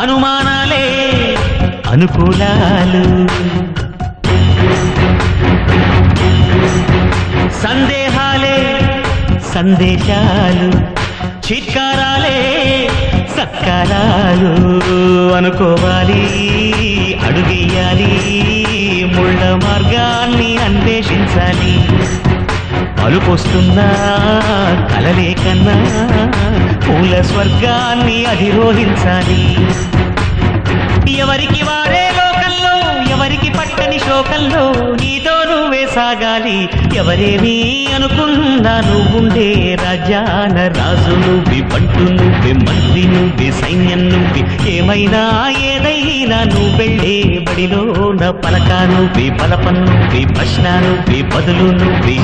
అనుమానాలే. అనుకూలాలు. సందేహాలే సందేశాలు చిట్కారాలే సత్కారాలు. అనుకోవాలి అడుగేయాలి ముళ్ళ మార్గాన్ని అన్వేషించాలి. పలుకొస్తున్నా కలలే కన్నా మూల స్వర్గాన్ని అధిరోహించాలి. ఎవరికి వారే లోకంలో ఎవరికి పట్టని శోకంలో నీతో నువ్వే సాగాలి. ఎవరేమీ అనుకున్నా నువ్వుండే రాజాన రాజు నువ్వి బంటు నువ్వే మంత్రి నువ్వే సైన్యం నువ్వే. ఏమైనా ఏదైనా నువ్వు వెళ్ళే బడిలో నా పలక నువ్వే బలపన్ నువ్వే ప్రశ్న నువ్వే బదులు నువ్వే.